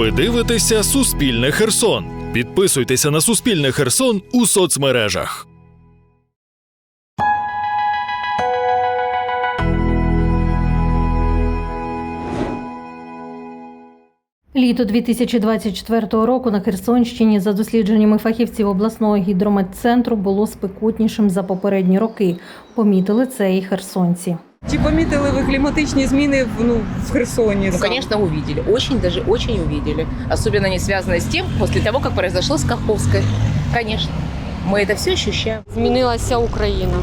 Ви дивитеся Суспільне Херсон. Підписуйтеся на Суспільне Херсон у соцмережах. Літо 2024 року на Херсонщині, за дослідженнями фахівців обласного гідрометцентру, було спекутнішим за попередні роки. Помітили це і херсонці. Чи помітили ви кліматичні зміни в, ну, в Херсоні? Ну, конечно, увидели. Очень, даже очень увидели. Особенно не связано с тем, после того, как произошло с Каховской. Конечно. Мы это все ощущаем. Змінилася Україна,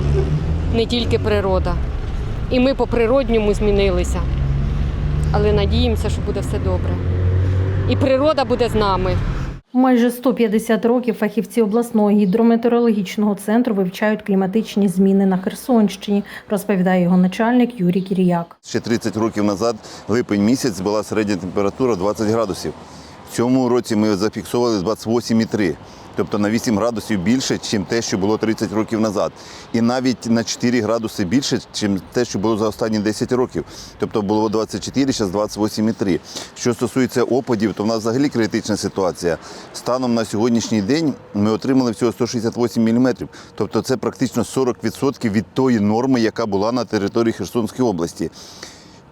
не тільки природа. І ми по природньому змінилися. Але надіємося, що буде все добре. І природа буде з нами. Майже 150 років фахівці обласного гідрометеорологічного центру вивчають кліматичні зміни на Херсонщині, розповідає його начальник Юрій Кіріяк. Ще 30 років назад, липень місяць, була середня температура 20 градусів. Цьому році ми зафіксували 28,3, тобто на 8 градусів більше, ніж те, що було 30 років назад. І навіть на 4 градуси більше, ніж те, що було за останні 10 років. Тобто було 24, зараз 28,3. Що стосується опадів, то в нас взагалі критична ситуація. Станом на сьогоднішній день ми отримали всього 168 мм. Тобто це практично 40% від тої норми, яка була на території Херсонської області.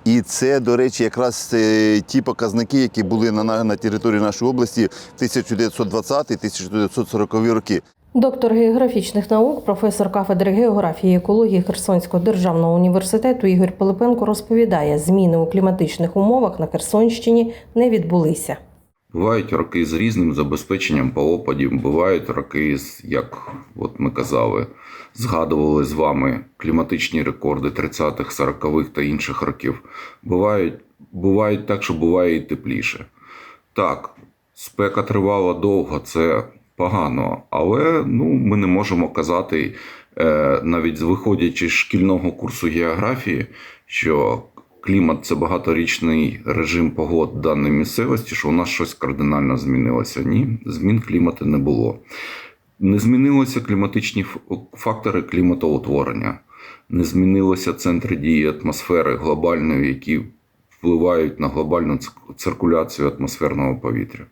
І це, до речі, якраз е, ті показники, які були на, на, території нашої області в 1920-1940 роки. Доктор географічних наук, професор кафедри географії і екології Херсонського державного університету Ігор Пилипенко розповідає, зміни у кліматичних умовах на Херсонщині не відбулися. Бувають роки з різним забезпеченням по опадів, бувають роки, як от ми казали, згадували з вами кліматичні рекорди 30-х, 40-х та інших років. Бувають, бувають так, що буває і тепліше. Так, спека тривала довго, це погано, але ну, ми не можемо казати, е, навіть виходячи з шкільного курсу географії, що клімат це багаторічний режим погод даної місцевості, що у нас щось кардинально змінилося. Ні, змін клімату не було. Не змінилися кліматичні фактори кліматоутворення, не змінилися центри дії атмосфери глобальної, які впливають на глобальну циркуляцію атмосферного повітря.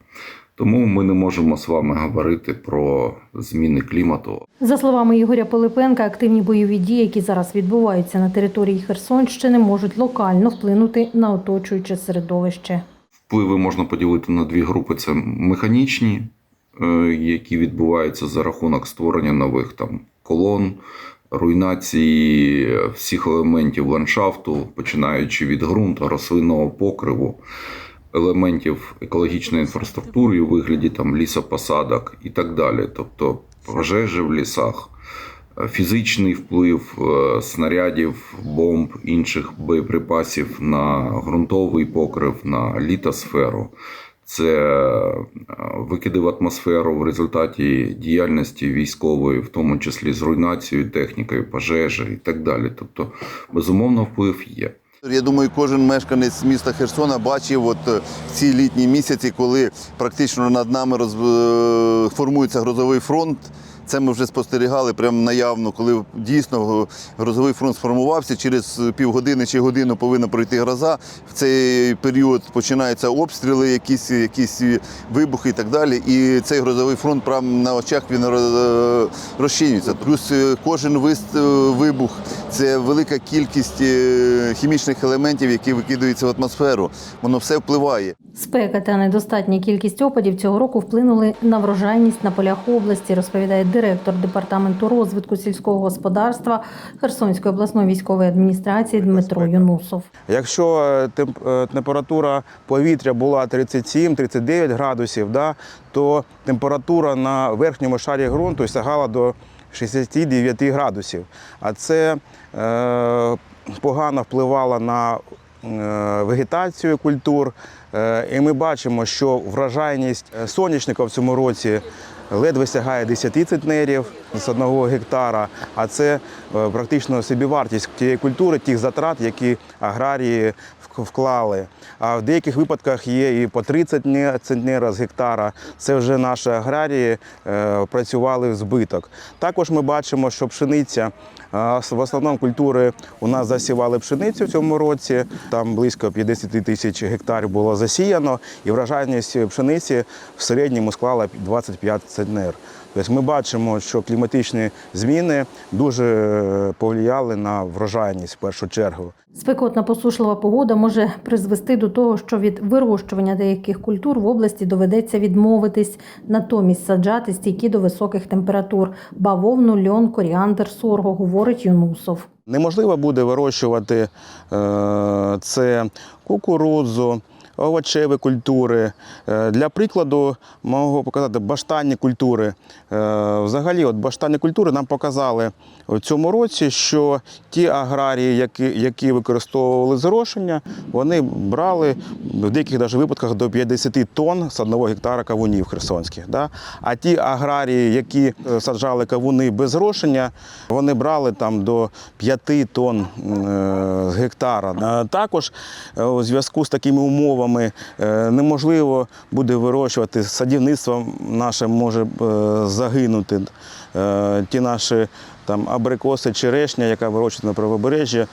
Тому ми не можемо з вами говорити про зміни клімату. За словами Ігоря Пилипенка, активні бойові дії, які зараз відбуваються на території Херсонщини, можуть локально вплинути на оточуюче середовище. Впливи можна поділити на дві групи: це механічні, е, які відбуваються за рахунок створення нових там колон, руйнації всіх елементів ландшафту, починаючи від ґрунту, рослинного покриву, елементів екологічної інфраструктури у вигляді там лісопосадок і так далі. Тобто пожежі в лісах. е, Фізичний вплив е, снарядів, бомб, інших боєприпасів на ґрунтовий покрив, на літосферу. Це е, викиди в атмосферу в результаті діяльності військової, в тому числі з руйнацією техніки, пожежі і так далі. Тобто, безумовно, вплив є. Я думаю, кожен мешканець міста Херсона бачив от е, ці літні місяці, коли практично над нами роз... е, формується грозовий фронт. Це ми вже спостерігали прямо наявно, коли дійсно грозовий фронт сформувався. Через півгодини чи годину повинна пройти гроза. В цей період починаються обстріли, якісь, якісь вибухи і так далі. І цей грозовий фронт прямо на очах він розчинюється. Плюс е, кожен е, вибух це велика кількість е, хімічних елементів, які викидаються в атмосферу. Воно все впливає. Спека та недостатня кількість опадів цього року вплинули на врожайність на полях області, розповідає директор департаменту розвитку сільського господарства Херсонської обласної військової адміністрації Дмитро Юнусов. Якщо е, е, температура повітря була 37-39 градусів, да, то температура на верхньому шарі ґрунту сягала до 69 градусів. А це е, погано впливало на е, вегетацію культур. І ми бачимо, що врожайність е, соняшника в цьому році ледве сягає 10 центнерів. З одного гектара, а це е, практично собівартість тієї культури, тих затрат, які аграрії вклали. А в деяких випадках є і по 30 не- центнера з гектара. Це вже наші аграрії е, працювали в збиток. Також ми бачимо, що пшениця в основному культури у нас засівали пшеницю в цьому році. Там близько 50 тисяч гектарів було засіяно, і врожайність пшениці в середньому склала 25 центнер. Тобто ми бачимо, що кліматичні зміни дуже е, повлияли на врожайність в першу чергу. Спекотна посушлива погода може призвести до того, що від вирощування деяких культур в області доведеться відмовитись, натомість саджати стійкі до високих температур бавовну, льон, коріандр, сорго, говорить Юнусов. Неможливо буде вирощувати е, це кукурудзу, овочеві культури. Е, Для прикладу можу показати баштанні культури. Е, Взагалі, от баштанні культури нам показали в цьому році, що ті аграрії, які, які використовували зрошення, вони брали в деяких навіть випадках до 50 тонн з одного гектара кавунів херсонських. Да? А ті аграрії, які е, саджали кавуни без зрошення, вони брали там до 5 тонн з гектара. Також у зв'язку з такими умовами е, неможливо буде вирощувати садівництво наше може е, загинути. Е, Ті наші там абрикоси, черешня, яка вирощується на правобережжі,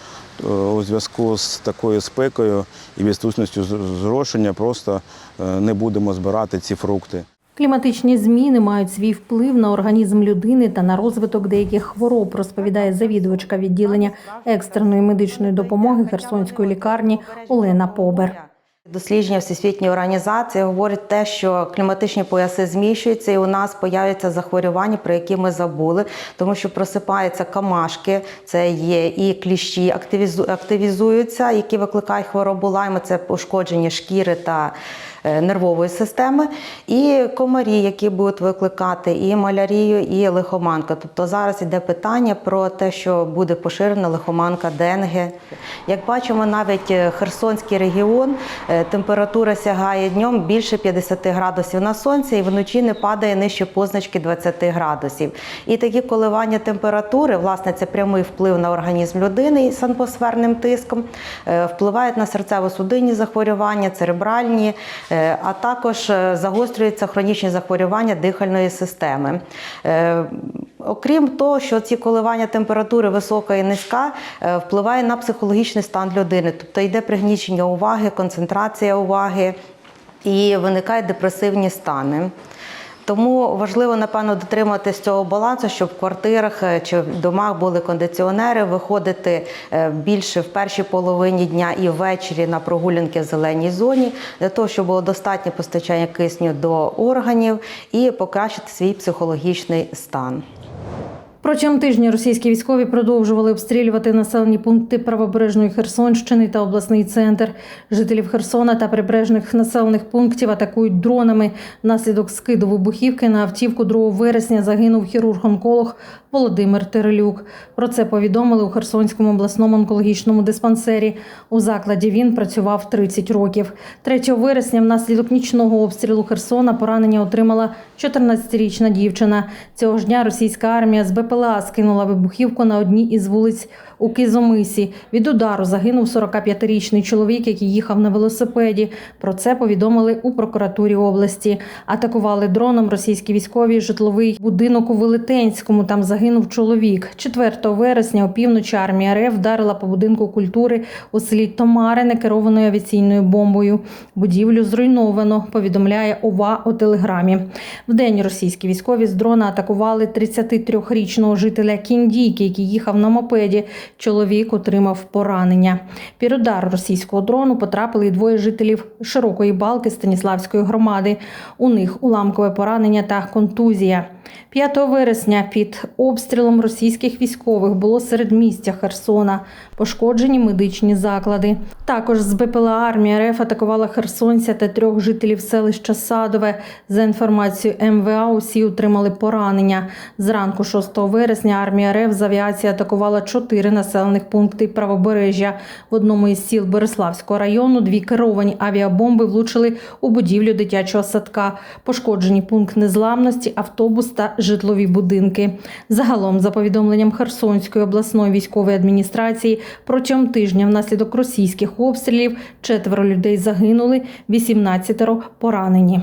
у зв'язку з такою спекою і відсутністю зрошення просто не будемо збирати ці фрукти. Кліматичні зміни мають свій вплив на організм людини та на розвиток деяких хвороб, розповідає завідувачка відділення екстреної медичної допомоги Херсонської лікарні Олена Побер. Дослідження Всесвітньої організації говорять те, що кліматичні пояси зміщуються, і у нас появляться захворювання, про які ми забули, тому що просипаються камашки, це є і кліщі активізу- активізуються, які викликають хворобу лайма, це пошкодження шкіри та е, нервової системи, і комарі, які будуть викликати і малярію, і лихоманка. Тобто зараз йде питання про те, що буде поширена лихоманка денге. Як бачимо, навіть е, Херсонський регіон е, температура сягає днем більше 50 градусів на сонці, і вночі не падає нижче позначки 20 градусів. І такі коливання температури, власне, це прямий вплив на організм людини із атмосферним тиском, е, впливають на серцево-судинні захворювання, церебральні, е, а також е, загострюються хронічні захворювання дихальної системи. Окрім того, що ці коливання температури висока і низька е, впливає на психологічний стан людини, тобто йде пригнічення уваги, концентрація уваги і виникають депресивні стани. Тому важливо, напевно, дотриматися цього балансу, щоб в квартирах е, чи в домах були кондиціонери, виходити е, більше в першій половині дня і ввечері на прогулянки в зеленій зоні, для того, щоб було достатнє постачання кисню до органів і покращити свій психологічний стан. Протягом тижня російські військові продовжували обстрілювати населені пункти правобережної Херсонщини та обласний центр. Жителів Херсона та прибережних населених пунктів атакують дронами. Внаслідок скиду вибухівки на автівку 2 вересня загинув хірург-онколог Володимир Терелюк. Про це повідомили у Херсонському обласному онкологічному диспансері. У закладі він працював 30 років. 3 вересня внаслідок нічного обстрілу Херсона поранення отримала 14-річна дівчина. Цього ж дня російська армія з БПЛА скинула вибухівку на одній із вулиць у Кизомисі. Від удару загинув 45-річний чоловік, який їхав на велосипеді. Про це повідомили у прокуратурі області. Атакували дроном російські військові житловий будинок у Велетенському. Там загинув чоловік. 4 вересня опівночі армія РФ вдарила по будинку культури у селі Томарине керованою авіаційною бомбою. Будівлю зруйновано, повідомляє ОВА у телеграмі. Вдень російські військові з дрона атакували 33-річного жителя Кіндійки, який їхав на мопеді. Чоловік отримав поранення. Під удар російського дрону потрапили й двоє жителів широкої балки Станіславської громади. У них уламкове поранення та контузія. 5 вересня під обстрілом російських військових було середмістя Херсона, пошкоджені медичні заклади. Також з БПЛА армія РФ атакувала херсонця та трьох жителів селища Садове. За інформацією МВА, усі отримали поранення. Зранку 6 вересня армія РФ з авіації атакувала чотири населених пункти правобережжя. В одному із сіл Береславського району дві керовані авіабомби влучили у будівлю дитячого садка. Пошкоджені пункт незламності, автобус та житлові будинки. Загалом, за повідомленням Херсонської обласної військової адміністрації, протягом тижня внаслідок російських обстрілів четверо людей загинули, 18 поранені.